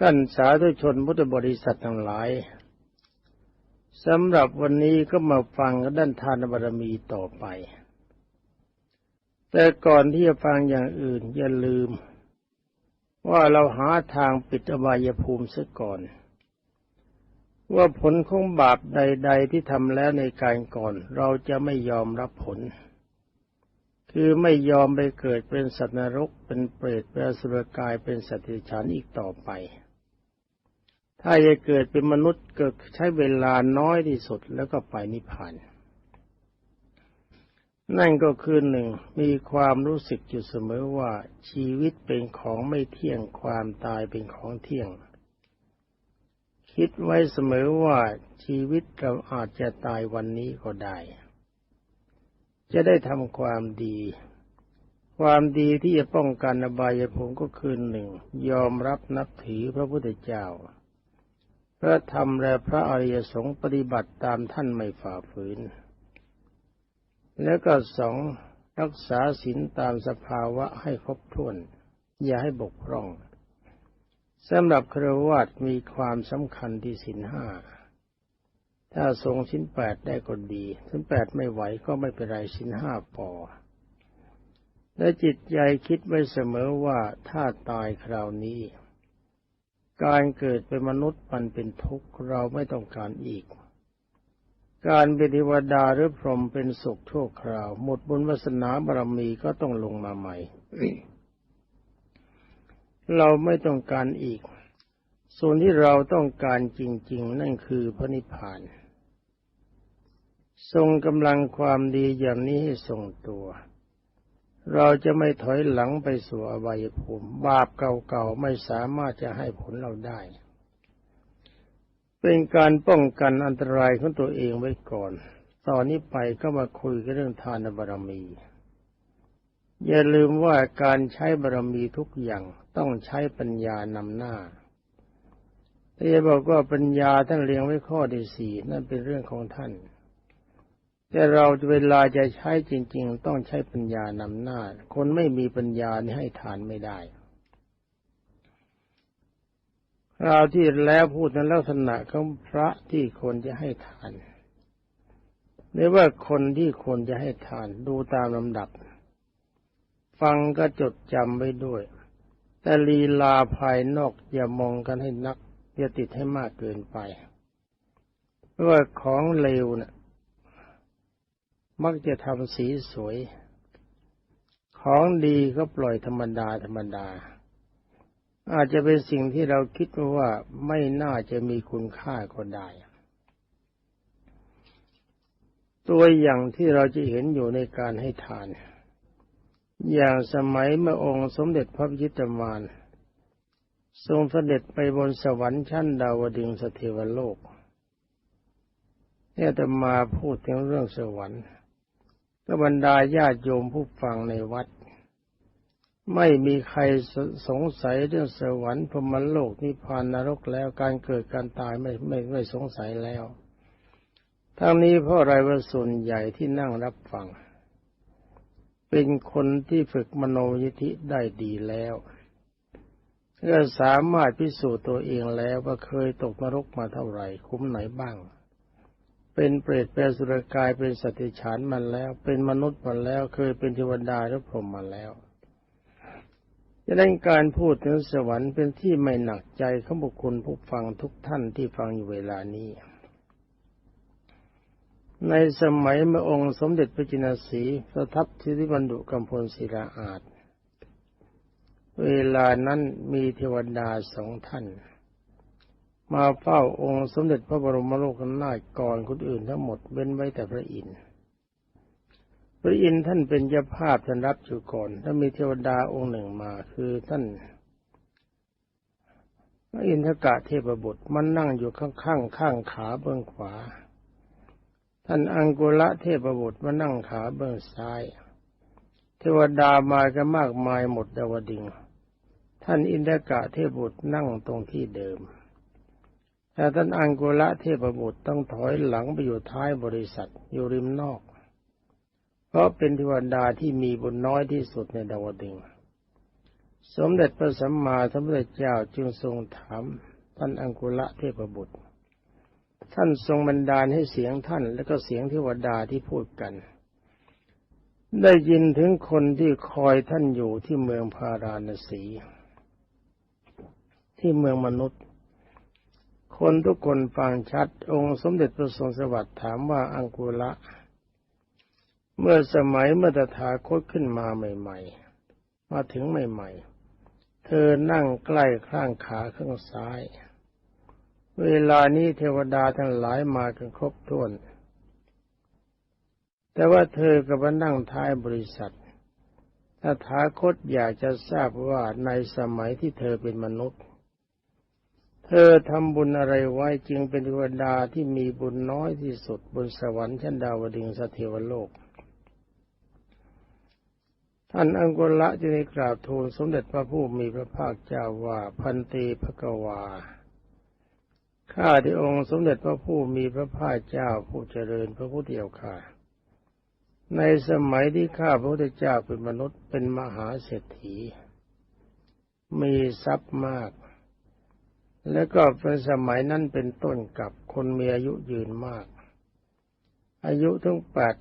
ท่านสาธุชนพุทธบริษัททั้งหลายสำหรับวันนี้ก็มาฟังด้านทานบารมีต่อไป แต่ก่อนที่จะฟังอย่างอื่นอย่าลืม ว่าเราหาทางปิดอบายภูมิซะก่อน ว่าผลของบาปใด ๆ ที่ทำแล้วในการก่อน เราจะไม่ยอมรับผล คือไม่ยอมไปเกิดเป็นสัตว์นรกเป็นเปรตเป็นสุรกายเป็นสัตว์ฉานอีกต่อไป ถ้าจะเกิดเป็นมนุษย์เกิดใช้เวลาน้อยที่สุดแล้วก็ไปนิพพานนั่นก็คือหนึ่งมีความรู้สึกอยู่เสมอว่าชีวิตเป็นของไม่เที่ยงความตายเป็นของเที่ยง คิดไว้เสมอว่าชีวิตเราอาจจะตายวันนี้ก็ได้ จะได้ทำความดี ความดีที่จะป้องกันอบายภูมิก็คือหนึ่งยอมรับนับถือพระพุทธเจ้า พระธรรมและพระอริยสงฆ์ปฏิบัติตามท่านไม่ฝ่าฝืน แล้วก็สองรักษาศีลตามสภาวะให้ครบถ้วน อย่าให้บกพร่องสำหรับครวัตมีความสำคัญที่ศีลห้า ถ้าทรงศีลแปดได้ก็ดีศีลแปดไม่ไหวก็ไม่เป็นไรศีลห้าพอและจิตใจคิดไว้เสมอว่าถ้าตายคราวนี้ การเกิดเป็นมนุษย์มันเป็นทุกข์เราไม่ต้องการอีก การเป็นเทวดาหรือพรหมเป็นสุขทั่วคราว หมดบุญวาสนาบารมีก็ต้องลงมาใหม่ เราไม่ต้องการอีก ส่วนที่เราต้องการจริง ๆ นั่นคือพระนิพพาน ทรงกำลังความดีอย่างนี้ให้ทรงตัว เราจะไม่ถอยหลังไปสู่อบายภูมิ บาปเก่าๆไม่สามารถจะให้ผลเราได้ เป็นการป้องกันอันตรายของตัวเองไว้ก่อน ตอนนี้ไปก็มาคุยกันเรื่องทานบารมี อย่าลืมว่าการใช้บารมีทุกอย่างต้องใช้ปัญญานำหน้าแต่จะบอกว่าปัญญาท่านเรียงไว้ข้อที่สี่นั่นเป็นเรื่องของท่าน แต่เราเวลาจะใช้จริง ๆ ต้องใช้ปัญญานำหน้า คนไม่มีปัญญานี่ให้ทานไม่ได้เราที่แล้วพูดในลักษณะของพระที่ควรจะให้ทานหรือว่าคนที่ควรจะให้ทานดูตามลำดับ ฟังก็จดจำไว้ด้วย แต่ลีลาภายนอกอย่ามองกันให้นัก อย่าติดให้มากเกินไปเพราะว่าของเลวนะ่ะ มักจะทำสีสวย ของดีก็ปล่อยธรรมดาธรรมดา อาจจะเป็นสิ่งที่เราคิดว่าไม่น่าจะมีคุณค่าก็ได้ ตัวอย่างที่เราจะเห็นอยู่ในการให้ทาน อย่างสมัยเมื่อองค์สมเด็จพระพิชิตมารทรงเสด็จไปบนสวรรค์ชั้นดาวดึงสเทวโลกเนี่ยจะมาพูดถึงเรื่องสวรรค์ ก็บรรดาญาติโยมผู้ฟังในวัด ไม่มีใครสงสัยเรื่องสวรรค์พรมโลกนิพพานนรกแล้วการเกิดการตายไม่ไม่ไม่สงสัยแล้วทั้งนี้เพราะอะไรว่าส่วนใหญ่ที่นั่งรับฟัง เป็นคนที่ฝึกมโนยิธิได้ดีแล้วก็สามารถพิสูจน์ตัวเองแล้วว่าเคยตกนรกมาเท่าไหร่ คุ้มไหนบ้าง เป็นเปรตเป็นสุรกายเป็นสัตว์ฉานมาแล้ว เป็นมนุษย์มาแล้ว เคยเป็นเทวดาหรือพรหมมาแล้วจะได้การพูดถึงสวรรค์เป็นที่ไม่หนักใจของบุคคลผู้ฟังทุกท่านที่ฟังอยู่เวลานี้ ในสมัยเมื่อองค์สมเด็จพระจินสีประทับที่บรรดุกำพลศิลาอาจ เวลานั้นมีเทวดาสองท่าน มาเฝ้าองค์สมเด็จพระบรมโลกนาถก่อนคนอื่นทั้งหมดเว้นไว้แต่พระอินทร์พระอินทร์ท่านเป็นเจ้าภาพท่านรับอยู่ก่อนถ้ามีเทวดาองค์หนึ่งมา คือท่านพระอินทกะเทพบุตรมันนั่งอยู่ข้างข้างข้างขาเบื้องขวา ท่านอังกุละเทพบุตรมานั่งขาเบื้องซ้าย เทวดามากันมากมายหมดดาวดิง ท่านอินทกะเทพบุตรนั่งตรงที่เดิม แต่ท่านอังกุละเทพบุตรต้องถอยหลังไปอยู่ท้ายบริษัทอยู่ริมนอก เพราะเป็นเทวดาที่มีบุญน้อยที่สุดในดาวดึงสมเด็จพระสัมมาสัมพุทธเจ้าจึงทรงถามท่านอังกุละเทพบุตร ท่านทรงบันดาลให้เสียงท่านและก็เสียงเทวดาที่พูดกัน ได้ยินถึงคนที่คอยท่านอยู่ที่เมืองพาราณสี ที่เมืองมนุษย์ คนทุกคนฟังชัด องค์สมเด็จพระทรงสวัสดิ์ถามว่าอังกุละ เมื่อสมัยเมื่อตถาคตขึ้นมาใหม่ ๆ มาถึงใหม่ ๆ เธอนั่งใกล้ข้างขาข้างซ้าย เวลานี้เทวดาทั้งหลายมากันครบถ้วน แต่ว่าเธอกับมานั่งท้ายบริษัทตถาคตอยากจะทราบว่าในสมัยที่เธอเป็นมนุษย์ เธอทำบุญอะไรไว้จึงเป็นเทวดาที่มีบุญน้อยที่สุดบนสวรรค์ชั้นดาวดึงสเทวโลก ท่านอังกุละจึงได้กราบทูลสมเด็จพระผู้มีพระภาคเจ้าว่าพันตีพระกวาข้าที่องค์สมเด็จพระผู้มีพระภาคเจ้าผู้เจริญพระพุทธเจ้าค่ะ ในสมัยที่ข้าพระพุทธเจ้าเป็นมนุษย์เป็นมหาเศรษฐี มีทรัพย์มาก และก็เป็นสมัยนั้นเป็นต้นกับคนมีอายุยืนมาก อายุทั้งแปด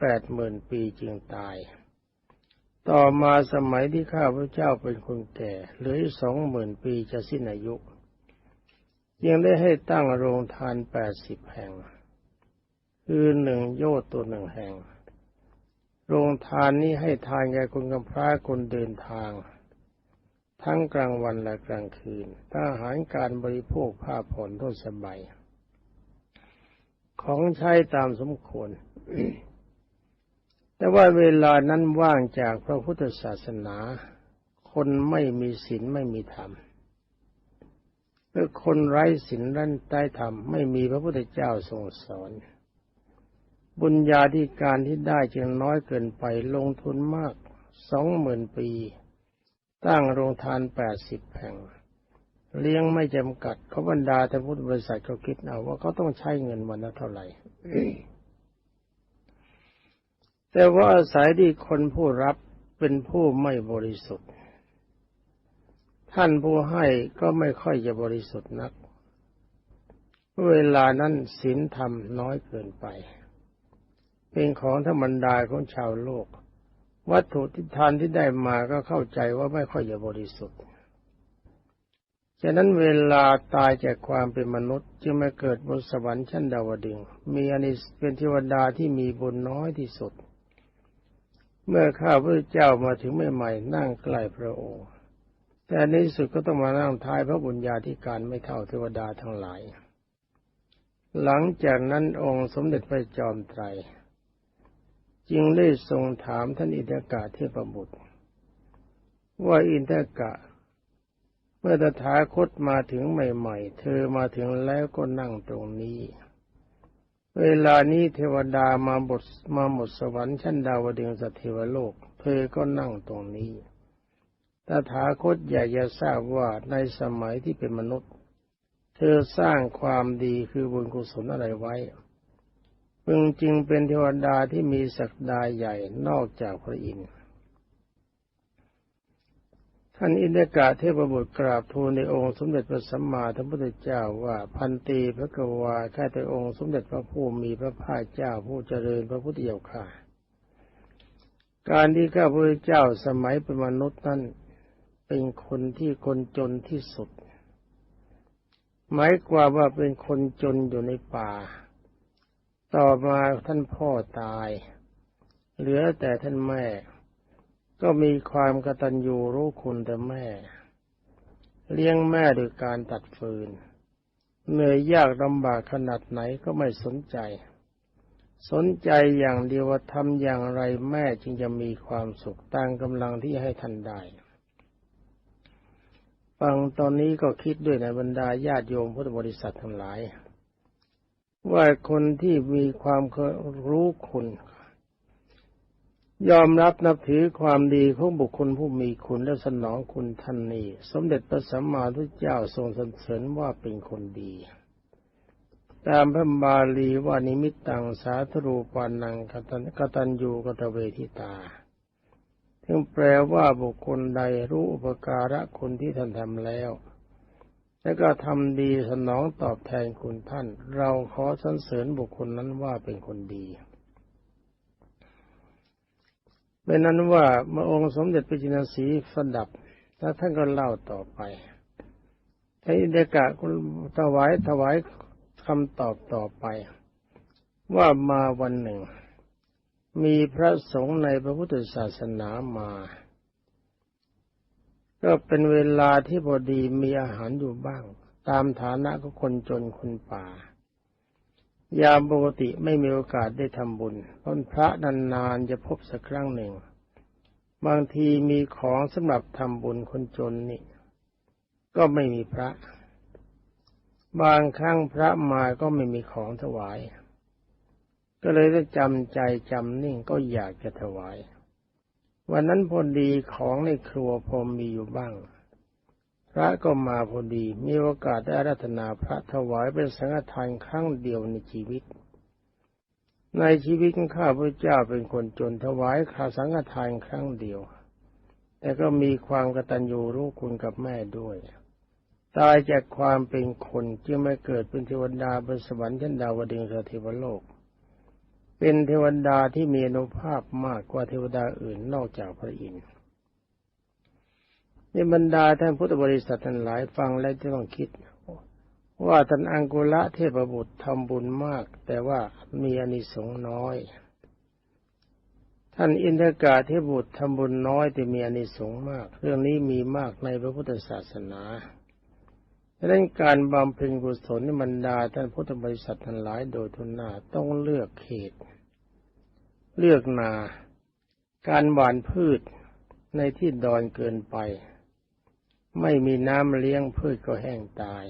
แปดหมื่นปีจึงตาย ต่อมาสมัยที่ข้าพระเจ้าเป็นคนแก่เหลือสองหมื่นปีจะสิ้นอายุยังได้ให้ตั้งโรงทานแปดสิบแห่ง คือหนึ่งโยชน์ตัวหนึ่งแห่ง โรงทานนี้ให้ทานแก่คนกำพร้าคนเดินทาง ทั้งกลางวันและกลางคืนถ้าอาหารการบริโภคผ้าผ่อนทุนสบาย ของใช้ตามสมควร แต่ว่าเวลานั้นว่างจากพระพุทธศาสนา คนไม่มีศีลไม่มีธรรมเมื่อคนไร้ศีลรั้นใต้ธรรมไม่มีพระพุทธเจ้าทรงสอนบุญญาธิการที่ได้จึงน้อยเกินไปลงทุนมากสองหมื่นปี ตั้งโรงทานแปดสิบแห่ง เลี้ยงไม่จำกัดเขาบรรดาแต่พุทธบริษัทเขาคิดเอาว่าเขาต้องใช้เงินวันละเท่าไหร่แต่ว่าอาศัยที่คนผู้รับเป็นผู้ไม่บริสุทธิ์ ท่านผู้ให้ก็ไม่ค่อยจะบริสุทธิ์นัก เวลานั้นศีลธรรมน้อยเกินไป เป็นของธรรมดาของชาวโลก วัตถุที่ทานที่ได้มาก็เข้าใจว่าไม่ค่อยจะบริสุทธิ์ ฉะนั้นเวลาตายจากความเป็นมนุษย์ จึงมาเกิดบนสวรรค์ชั้นดาวดึงมีอนิสเป็นเทวดาที่มีบุญน้อยที่สุด เมื่อข้าพระเจ้ามาถึงใหม่ๆนั่งใกล้พระองค์แต่ในที่สุดก็ต้องมานั่งท้ายพระบุญญาธิการไม่เท่าเทวดาทั้งหลาย หลังจากนั้นองค์สมเด็จพระจอมไตร จึงได้ทรงถามท่านอินทกะเทพบุตร ว่าอินทกะ เมื่อตถาคตมาถึงใหม่ ๆ เธอมาถึงแล้วก็นั่งตรงนี้ เวลานี้เทวดามาบทมาหมดสวรรค์ชั้นดาวดึงสเทวโลก เธอก็นั่งตรงนี้ตถาคตอยากจะทราบว่าในสมัยที่เป็นมนุษย์ เธอสร้างความดีคือบุญกุศลอะไรไว้ พึงจึงเป็นเทวดาที่มีศักดาใหญ่นอกจากพระอินทร์ท่านอินทกะเทพบุตรกราบทูลในองค์สมเด็จพระสัมมาสัมพุทธเจ้าว่าพันตีพระกวาข้าแต่องค์สมเด็จพระผู้มีพระภาคเจ้าผู้เจริญพระพุทธเจ้าค่ะ การที่ข้าพระเจ้าสมัยเป็นมนุษย์นั้นเป็นคนที่คนจนที่สุด หมายความว่าเป็นคนจนอยู่ในป่า ต่อมาท่านพ่อตาย เหลือแต่ท่านแม่ ก็มีความกตัญญูรู้คุณแต่แม่ เลี้ยงแม่โดยการตัดฟืน เหนื่อยยากลำบากขนาดไหนก็ไม่สนใจ สนใจอย่างเดียวว่าทำอย่างไรแม่จึงจะมีความสุขตามกำลังที่ให้ท่านได้ฟังตอนนี้ก็คิดด้วยในบรรดาญาติโยมพุทธบริษัททั้งหลาย ว่าคนที่มีความรู้คุณ ยอมรับนับถือความดีของบุคคลผู้มีคุณและสนองคุณท่านนี้สมเด็จพระสัมมาสัมพุทธเจ้าทรงสรรเสริญว่าเป็นคนดี ตามพระบาลีว่านิมิตตังสาธรูปานังกตันกตัญญูกตเวทิตาถึงแปลว่าบุคคลใดรู้อุปการะคุณที่ท่านทำแล้ว แล้วก็ทำดีสนองตอบแทนคุณท่าน เราขอสรรเสริญบุคคลนั้นว่าเป็นคนดีเป็นนั้นว่าเมื่อองค์สมเด็จพระจินสีสดับ แล้วท่านก็เล่าต่อไปท่านอิเดกะถวายถวายคำตอบต่อไป ว่ามาวันหนึ่ง มีพระสงฆ์ในพระพุทธศาสนามา ก็เป็นเวลาที่พอดีมีอาหารอยู่บ้าง ตามฐานะก็คนจนคนป่า ยามปกติไม่มีโอกาสได้ทำบุญเพราะพระนานๆจะพบสักครั้งหนึ่ง บางทีมีของสำหรับทำบุญคนจนนี่ ก็ไม่มีพระ บางครั้งพระมาก็ไม่มีของถวาย ก็เลยได้จำใจจำนิ่งก็อยากจะถวาย วันนั้นพอดีของในครัวพอมีอยู่บ้าง พระก็มาพอดี มีโอกาสได้รัตนาพระถวายเป็นสังฆทานครั้งเดียวในชีวิต ในชีวิตข้าพระเจ้าเป็นคนจนถวายข้าสังฆทานครั้งเดียว แต่ก็มีความกตัญญูรู้คุณกับแม่ด้วย ตายจากความเป็นคนจึงไม่เกิดเป็นเทวดาบนสวรรค์ชั้นดาวดึงสถิวโลก เป็นเทวดาที่มีอนุภาพมากกว่าเทวดาอื่นนอกจากพระอินทร์นี่บรรดาท่านพุทธบริษัทท่านหลายฟังแล้วจะต้องคิด ว่าท่านอังกุละเทพบุตรทำบุญมาก แต่ว่ามีอานิสงส์น้อย ท่านอินทกาเทพบุตรทำบุญน้อยแต่มีอานิสงส์มาก เรื่องนี้มีมากในพระพุทธศาสนา ดังนั้นการบำเพ็ญกุศลในบรรดาท่านพุทธบริษัททั้งหลายโดยทุนหน้าต้องเลือกเขต เลือกนา การหว่านพืชในที่ดอนเกินไป ไม่มีน้ำเลี้ยงพืชก็แห้งตาย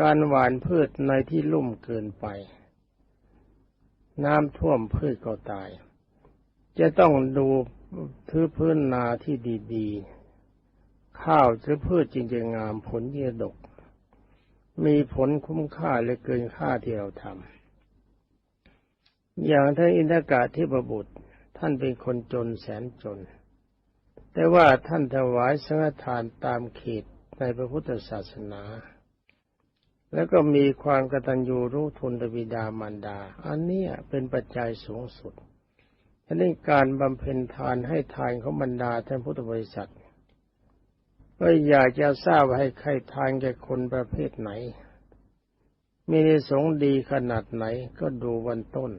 การหว่านพืชในที่ลุ่มเกินไป น้ำท่วมพืชก็ตาย จะต้องดูทือพื้นนาที่ดีๆ ข้าวหรือพืชจริงจะงามผลเยดก มีผลคุ้มค่าเลยเกินค่าที่เราทำอย่างท่านอินทกาที่ประบุตรท่านเป็นคนจนแสนจน แต่ว่าท่านถวายสังฆทานตามเขตในพระพุทธศาสนา แล้วก็มีความกตัญญูรู้ทุนบิดามารดา อันนี้เป็นปัจจัยสูงสุดอันนี้การบำเพ็ญทานให้ทานของบรรดาท่านพุทธบริษัท ก็อยากจะทราบให้ใครทานแก่คนประเภทไหน มีในสงดีขนาดไหนก็ดูวันต้น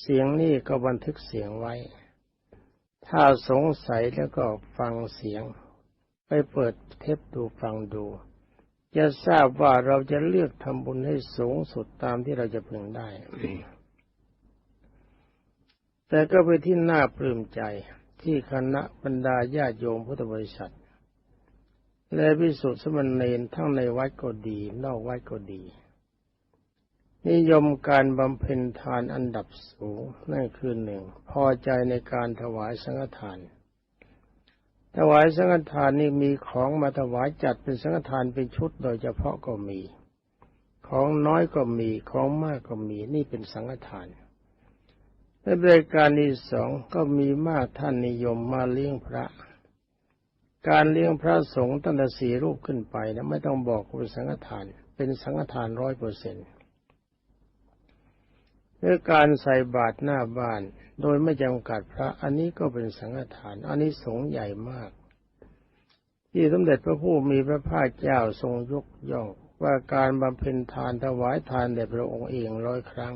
เสียงนี่ก็บันทึกเสียงไว้ ถ้าสงสัยแล้วก็ฟังเสียง ไปเปิดเทปดูฟังดู จะทราบว่าเราจะเลือกทำบุญให้สูงสุดตามที่เราจะพึงได้ แต่ก็ไปที่น่าปลื้มใจที่คณะบรรดาญาโยมพุทธบริษัท และพิสุทธิสมณเณรทั้งในวัดก็ดี นอกวัดก็ดี นิยมการบำเพ็ญทานอันดับสูงนั่นคือหนึ่งพอใจในการถวายสังฆทาน ถวายสังฆทานนี่มีของมาถวายจัดเป็นสังฆทานเป็นชุดโดยเฉพาะก็มี ของน้อยก็มีของมากก็มีนี่เป็นสังฆทานในบริการที่สองก็มีมากท่านนิยมมาเลี้ยงพระ การเลี้ยงพระสงฆ์ตั้งแต่สี่รูปขึ้นไปนะไม่ต้องบอกเป็นสังฆทาน เป็นสังฆทานร้อยเปอร์เซ็นต์หรือการใส่บาตรหน้าบ้าน โดยไม่จำกัดพระอันนี้ก็เป็นสังฆทานอันนี้สงใหญ่มาก ที่สมเด็จพระผู้มีพระภาคเจ้าทรงยกย่องว่าการบำเพ็ญทานถวายทานแด่พระองค์เองร้อยครั้ง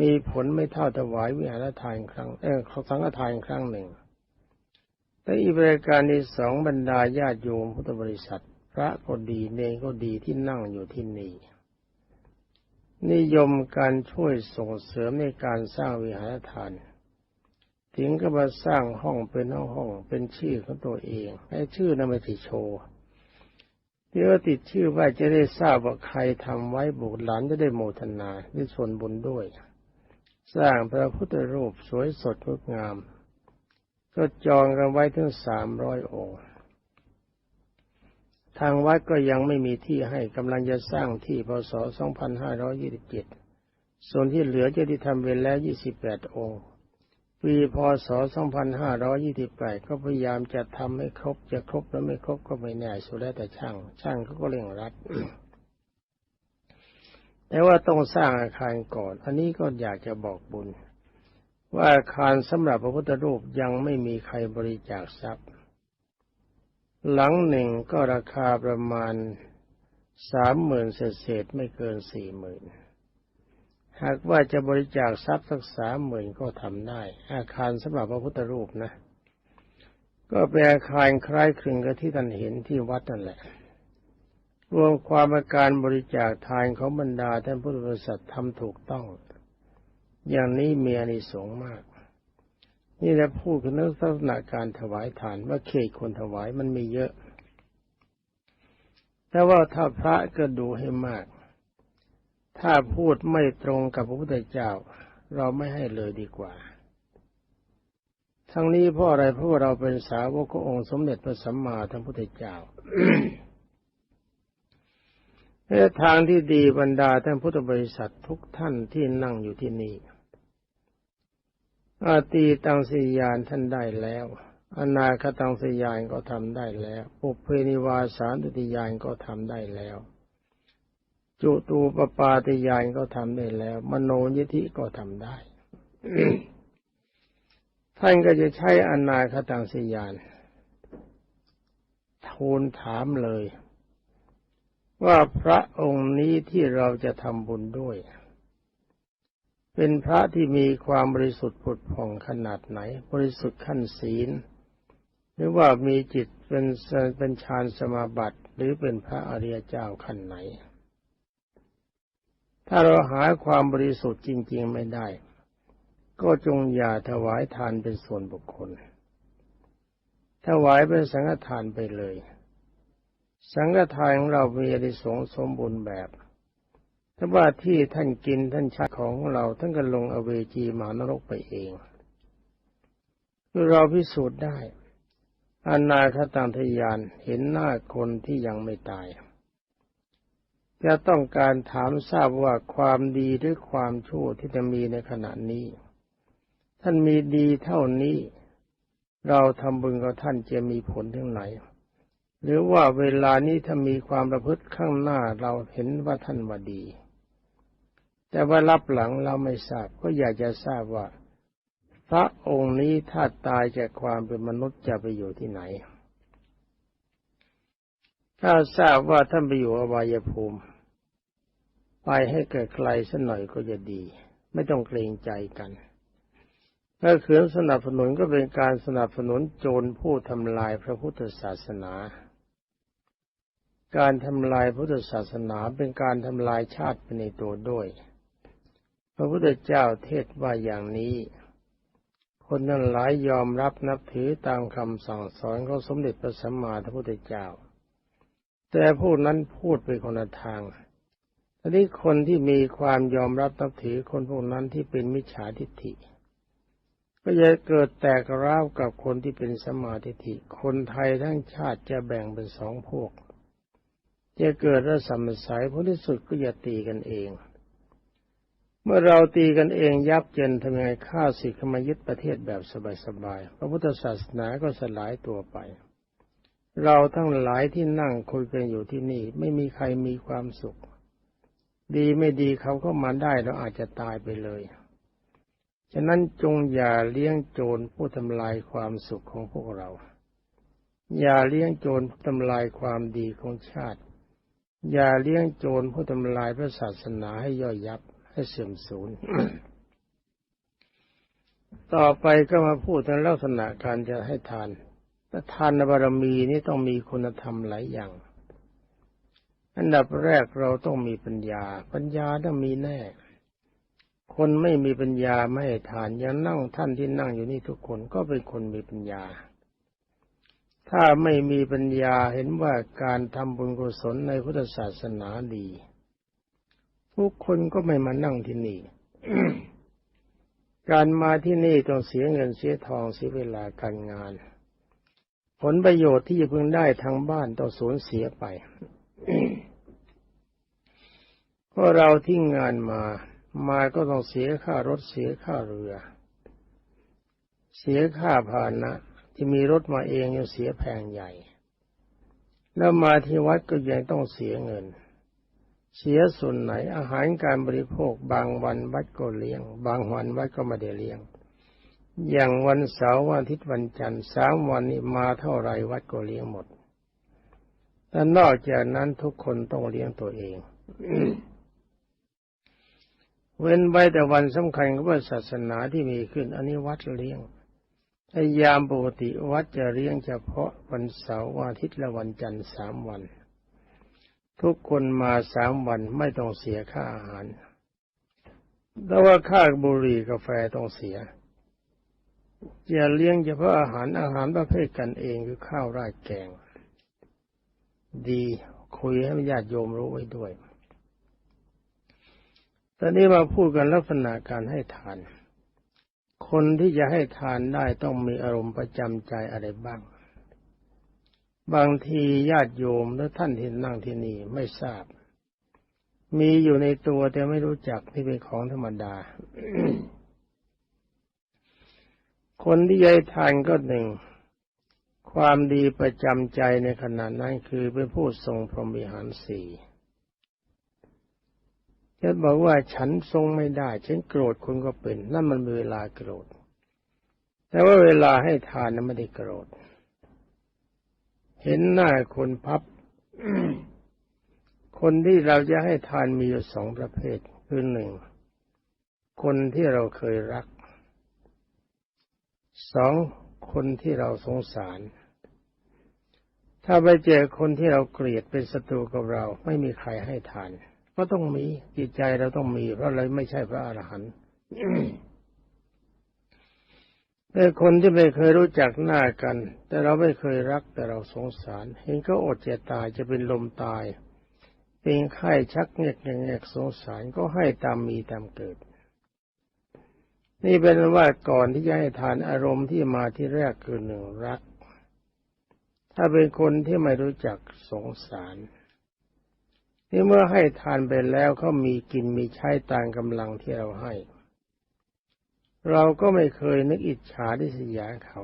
มีผลไม่เท่าถวายวิหารทานครั้งเออสังฆทานครั้งหนึ่ง แต่อีกรายการที่สองบรรดาญาติโยมพุทธบริษัท พระก็ดีเนรก็ดีที่นั่งอยู่ที่นี่ นิยมการช่วยส่งเสริมในการสร้างวิหารทานถึงก็มาสร้างห้องเป็นห้องห้องเป็นชื่อของตัวเองให้ชื่อนั้นไม่ติโชว์ที่ว่าติดชื่อว่าจะได้ทราบว่าใครทำไว้บุตรหลานจะได้โมทนาได้ส่วนบุญด้วย สร้างพระพุทธรูปสวยสดงดงาม ก็จองกันไว้ถึงสามร้อยองค์ทางวัดก็ยังไม่มีที่ให้กำลังจะสร้างที่พศ 2527 ส่วนที่เหลือจะที่ทำเวรแล้ว 28 องค์ ปีพศ 2528 ก็พยายามจะทำให้ครบ จะครบแล้วไม่ครบก็ไม่แน่สุดแล้วแต่ช่าง ช่างเขาก็เร่งรัด แต่ว่าต้องสร้างอาคารก่อน อันนี้ก็อยากจะบอกบุญ ว่าอาคารสำหรับพระพุทธรูปยังไม่มีใครบริจาคทรัพย์ หลังหนึ่งก็ราคาประมาณสามหมื่นเศษไม่เกินสี่หมื่นหากว่าจะบริจาคทรัพย์สักสามหมื่นก็ทำได้ อาคารสำหรับพระพุทธรูปนะ ก็เป็นอาคารคล้ายคลึงกับที่ท่านเห็นที่วัดนั่นแหละ รวมความอาการบริจาคทานของบรรดาท่านพุทธบริษัททำถูกต้อง อย่างนี้มีอานิสงส์มาก นี่แหละพูดถึงลักษณะการถวายทานว่าเขตคนถวายมันมีเยอะ แต่ว่าถ้าพระก็ดูให้มาก ถ้าพูดไม่ตรงกับพระพุทธเจ้า เราไม่ให้เลยดีกว่า ทั้งนี้เพราะอะไรเพราะเราเป็นสาวกขององค์สมเด็จพระสัมมาสัมพุทธเจ้าทางที่ดีบรรดาท่านพุทธบริษัททุกท่านที่นั่งอยู่ที่นี่ อาตีตังสียานท่านได้แล้ว อนาคตังสียานก็ทำได้แล้วปุเพนิวาสานตุติยานก็ทำได้แล้ว จุตูปปาติยานก็ทำได้แล้ว มโนยิธิก็ทำได้ ท่านก็จะใช้อนาคตังสยานทูลถามเลย ว่าพระองค์นี้ที่เราจะทำบุญด้วย เป็นพระที่มีความบริสุทธิ์ผุดผ่องขนาดไหน บริสุทธิ์ขั้นศีล หรือว่ามีจิตเป็นเป็นฌานสมาบัติหรือเป็นพระอริยเจ้าขั้นไหน ถ้าเราหาความบริสุทธิ์จริง ๆไม่ได้ ก็จงอย่าถวายทานเป็นส่วนบุคคล ถวายเป็นสังฆทานไปเลย สังฆทานของเรามีอริสงสมบูรณ์แบบ ถ้าว่าที่ท่านกินท่านชักของเราท่านก็ลงอเวจีมานรกไปเองเราพิสูจน์ได้อนาคตังทยานเห็นหน้าคนที่ยังไม่ตายจะต้องการถามทราบว่าความดีหรือความชั่วที่จะมีในขณะนี้ ท่านมีดีเท่านี้ เราทำบุญกับท่านจะมีผลถึงไหนหรือว่าเวลานี้ถ้ามีความประพฤติข้างหน้าเราเห็นว่าท่านว่าดี แต่ว่ารับหลังเราไม่ทราบก็อยากจะทราบว่า พระองค์นี้ถ้าตายจากความเป็นมนุษย์จะไปอยู่ที่ไหน ถ้าทราบว่าท่านไปอยู่อบายภูมิ ไปให้เกิดไกลสักหน่อยก็จะดี ไม่ต้องเกรงใจกันถ้าเขือนสนับสนุนก็เป็นการสนับสนุนโจรผู้ทำลายพระพุทธศาสนา การทำลายพุทธศาสนาเป็นการทำลายชาติไปในตัวด้วย พระพุทธเจ้าเทศว่าอย่างนี้ คนนั้นหลายยอมรับนับถือตามคำสั่งสอนของสมเด็จพระสัมมาสัมพุทธเจ้า แต่ผู้นั้นพูดไปคนละทางทีนี้คนที่มีความยอมรับนับถือคนพวกนั้นที่เป็นมิจฉาทิฏฐิ ก็จะเกิดแตกร้าวกับคนที่เป็นสมาธิฐิคนไทยทั้งชาติจะแบ่งเป็นสองพวก จะเกิดระสัมสายผลที่สุดก็จะตีกันเอง เมื่อเราตีกันเองยับเยินทำยังไงฆ่าสิขมายึดประเทศแบบสบายๆพระพุทธศาสนาก็สลายตัวไป เราทั้งหลายที่นั่งคุยกันอยู่ที่นี่ ไม่มีใครมีความสุข ดีไม่ดีเขาก็มาได้เราอาจจะตายไปเลย ฉะนั้นจงอย่าเลี้ยงโจรผู้ทำลายความสุขของพวกเรา อย่าเลี้ยงโจรผู้ทำลายความดีของชาติ อย่าเลี้ยงโจรผู้ทำลายพระศาสนาให้ย่อยยับ ให้เสื่อมสูญ ต่อไปก็มาพูดถึงลักษณะการจะให้ทานทานบารมีนี่ต้องมีคุณธรรมหลายอย่าง อันดับแรกเราต้องมีปัญญา ปัญญาต้องมีแน่ คนไม่มีปัญญาไม่ให้ทานอย่างนั่งท่านที่นั่งอยู่นี่ทุกคนก็เป็นคนมีปัญญา ถ้าไม่มีปัญญาเห็นว่าการทำบุญกุศลในพุทธศาสนาดี ทุกคนก็ไม่มานั่งที่นี่ การมาที่นี่ต้องเสียเงินเสียทองเสียเวลาการงาน ผลประโยชน์ที่จะพึงได้ทางบ้านต้องสูญเสียไปเพราะเราทิ้งงานมา มาก็ต้องเสียค่ารถเสียค่าเรือ เสียค่าพาหนะที่มีรถมาเองยังเสียแพงใหญ่ แล้วมาที่วัดก็ยังต้องเสียเงิน เสียส่วนไหนอาหารการบริโภคบางวันวัดก็เลี้ยง บางวันวัดก็ไม่ได้เลี้ยง อย่างวันเสาร์วันอาทิตย์วันจันทร์สามวันนี้มาเท่าไรวัดก็เลี้ยงหมดแต่นอกจากนั้นทุกคนต้องเลี้ยงตัวเองเว้นไว้แต่วันสำคัญของศาสนาที่มีขึ้น อันนี้วัดเลี้ยงถ้ายามปกติวัดจะเลี้ยงเฉพาะวันเสาร์วันอาทิตย์และวันจันทร์สามวัน ทุกคนมาสามวันไม่ต้องเสียค่าอาหาร แต่ว่าค่าบุหรี่กาแฟต้องเสียจะเลี้ยงเฉพาะอาหารอาหารประเภทกันเองคือข้าวราดแกง ดีคุยให้ญาติโยมรู้ไว้ด้วย ตอนนี้มาพูดกันลักษณะการให้ทาน คนที่จะให้ทานได้ต้องมีอารมณ์ประจำใจอะไรบ้าง บางทีญาติโยมและท่านที่นั่งที่นี่ไม่ทราบ มีอยู่ในตัวแต่ไม่รู้จักที่เป็นของธรรมดา คนที่ยายทานก็หนึ่ง ความดีประจำใจในขณะนั้นคือเป็นผู้ทรงพรหมิหารสี่จะบอกว่าฉันทรงไม่ได้ ฉันโกรธคุณก็เป็น นั่นมันมเวลาโกรธ แต่ว่าเวลาให้ทานนั้นไม่ได้โกรธ เห็นหน้าคนพับ คนที่เราจะให้ทานมีอยู่สองประเภท คือหนึ่ง คนที่เราเคยรัก สอง คนที่เราสงสาร ถ้าไปเจอคนที่เราเกลียดเป็นศัตรูกับเรา ไม่มีใครให้ทาน ก็ต้องมีจิตใจเราต้องมี เพราะเราไม่ใช่พระอรหันต์ แต่คนที่ไม่เคยรู้จักหน้ากัน แต่เราไม่เคยรักแต่เราสงสาร เห็นก็อดจะตายจะเป็นลมตาย เป็นไข้ชักเงกเงกสงสารก็ให้ตามมีตามเกิด นี่เป็นว่าก่อนที่จะให้ทานอารมณ์ที่มาที่แรกคือหนึ่งรัก ถ้าเป็นคนที่ไม่รู้จักสงสารที่เมื่อให้ทานไปแล้วเขามีกินมีใช้ตามกำลังที่เราให้ เราก็ไม่เคยนึกอิจฉาดิสยาเขา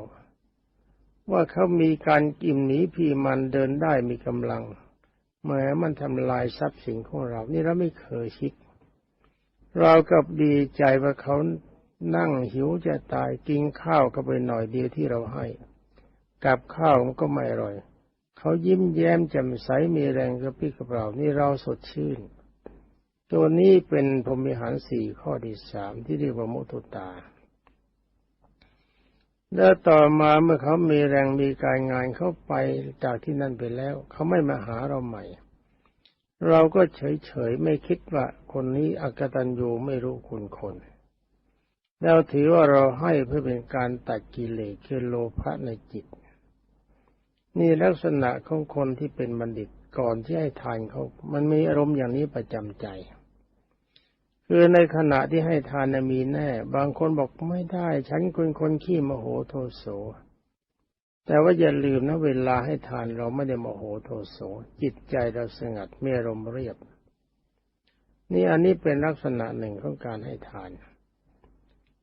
ว่าเขามีการกินหนีพีมันเดินได้มีกำลังแม้มันทำลายทรัพย์สินของเรา นี่เราไม่เคยคิด เรากับดีใจว่าเขานั่งหิวจะตายกินข้าวก็ไปหน่อยเดียวที่เราให้กับข้าวมันก็ไม่อร่อย เขายิ้มแย้มแจ่มใสมีแรงกระปี้กระเป๋านี่เราสดชื่น ตัวนี้เป็นพรหมิหารสี่ข้อที่สามที่เรียกว่ามุตุตา แล้วต่อมาเมื่อเขามีแรงมีการงานเขาไปจากที่นั่นไปแล้ว เขาไม่มาหาเราใหม่ เราก็เฉยเฉยไม่คิดว่าคนนี้อกตัญญูไม่รู้คุณคนแล้วถือว่าเราให้เพื่อเป็นการตัดกิเลสคือโลภะในจิต นี่ลักษณะของคนที่เป็นบัณฑิตก่อนที่ให้ทานเขา มันมีอารมณ์อย่างนี้ประจำใจ คือในขณะที่ให้ทานมีแน่ บางคนบอกไม่ได้ ฉันคนคนขี้โมโหโทโส แต่ว่าอย่าลืมนะเวลาให้ทานเราไม่ได้โมโหโทโส จิตใจเราสงัดมีอรมเรียบ นี่อันนี้เป็นลักษณะหนึ่งของการให้ทาน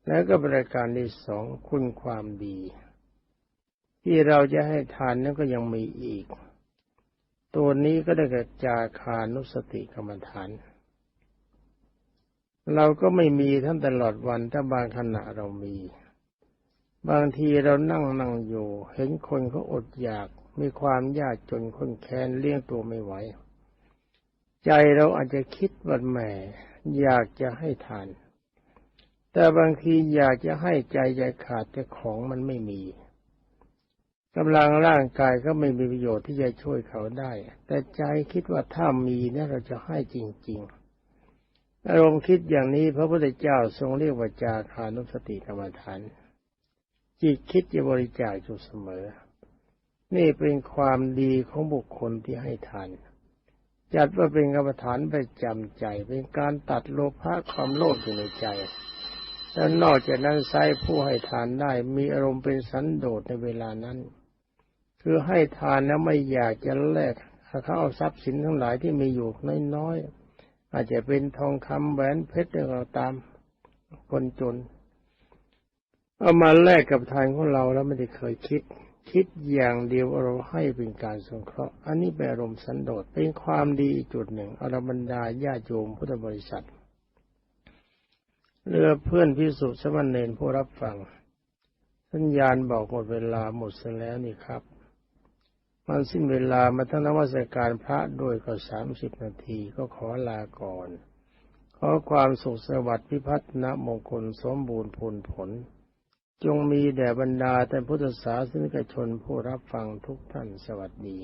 แล้วก็บริการที่สองคุณความดี ที่เราจะให้ทานนั้นก็ยังมีอีก ตัวนี้ก็ได้แก่จาคานุสติกรรมฐาน เราก็ไม่มีท่านตลอดวันถ้าบางขณะเรามี บางทีเรานั่งนั่งอยู่ เห็นคนเขาอดอยาก มีความยากจนคนแค้นเลี้ยงตัวไม่ไหว ใจเราอาจจะคิดว่าแหมอยากจะให้ทาน แต่บางทีอยากจะให้ใจใจขาดแต่ของมันไม่มีกำลังร่างกายก็ไม่มีประโยชน์ที่จะช่วยเขาได้ แต่ใจคิดว่าถ้ามีเนี่ยเราจะให้จริง ๆ อารมณ์คิดอย่างนี้พระพุทธเจ้าทรงเรียกว่าจาคานุสติกรรมฐาน จิตคิดจะบริจาคอยู่เสมอ นี่เป็นความดีของบุคคลที่ให้ทานจัดว่าเป็นกรรมฐานประจำใจ เป็นการตัดโลภะความโลภอยู่ในใจและนอกจากนั้นไซผู้ให้ทานได้ มีอารมณ์เป็นสันโดษในเวลานั้น คือให้ทานแล้วไม่อยากจะแลกเขาเอาทรัพย์สินทั้งหลายที่มีอยู่น้อยๆ อาจจะเป็นทองคำแหวนเพชรอะไรตามคนจน เอามาแลกกับทานของเราแล้วไม่ได้เคยคิด คิดอย่างเดียวเราให้เป็นการสงเคราะห์ อันนี้เป็นอารมณ์สันโดษเป็นความดีจุดหนึ่งอรบรรดาญาโยมพุทธบริษัทเรือเพื่อนพิสุสมณเณรผู้รับฟังสัญญาณบอกหมดเวลาหมดเสียแล้วนี่ครับ มันสิ้นเวลามาทั้งนวัตการพระด้วยก็สามสิบนาทีก็ขอลาก่อน ขอความสุขสวัสดิ์พิพัฒนมงคลสมบูรณ์ผลผล จงมีแด่บรรดาแต่พุทธศาสนิกชนผู้รับฟังทุกท่านสวัสดี